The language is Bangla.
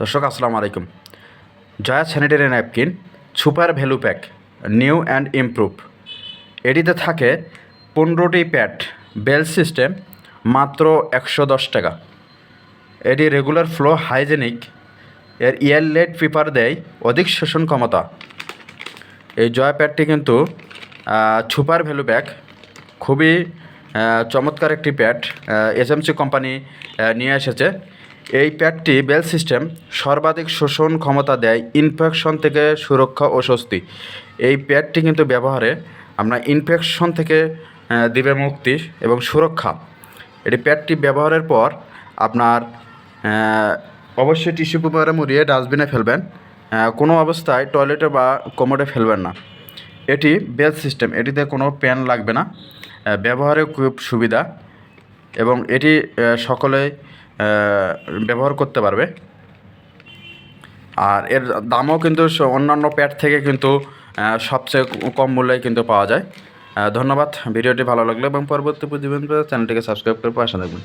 দর্শক, আসসালামু আলাইকুম। Joya sanitary napkin, super value pack, new and improve. এটিতে থাকে পনেরোটি প্যাড, বেল সিস্টেম, মাত্র একশো দশ টাকা। এটি রেগুলার ফ্লো, হাইজেনিক, এর ইয়ারলেট পেপার দেয় অধিক শোষণ ক্ষমতা। এই জয়া প্যাডটি কিন্তু সুপার ভ্যালু প্যাক, খুবই চমৎকার একটি প্যাড এসএমসি কোম্পানি নিয়ে এসেছে। এই প্যাডটি বেল সিস্টেম সর্বাধিক শোষণ ক্ষমতা দেয় ইনফেকশন থেকে সুরক্ষা ও স্বস্তি। এই প্যাডটি কিন্তু ব্যবহারে আমরা ইনফেকশন থেকে দিবে মুক্তি এবং সুরক্ষা। এটি প্যাডটি ব্যবহারের পর আপনার অবশ্যই টিস্যু পেপারে মুড়িয়ে ডাস্টবিনে ফেলবেন। কোনো অবস্থায় টয়লেটে বা কোমোডে ফেলবেন না। এটি বেল সিস্টেম, এটিতে কোনো প্যান লাগবে না। ব্যবহারে খুব সুবিধা এবং এটি সকলে ব্যবহার করতে পারবে। আর এর দামও কিন্তু অন্যান্য প্যাড থেকে কিন্তু সবচেয়ে কম মূল্যে কিন্তু পাওয়া যায়। ধন্যবাদ। ভিডিওটি ভালো লাগল এবং পরবর্তী প্রতিবেদন চ্যানেলটিকে সাবস্ক্রাইব করে পাশে থাকবেন।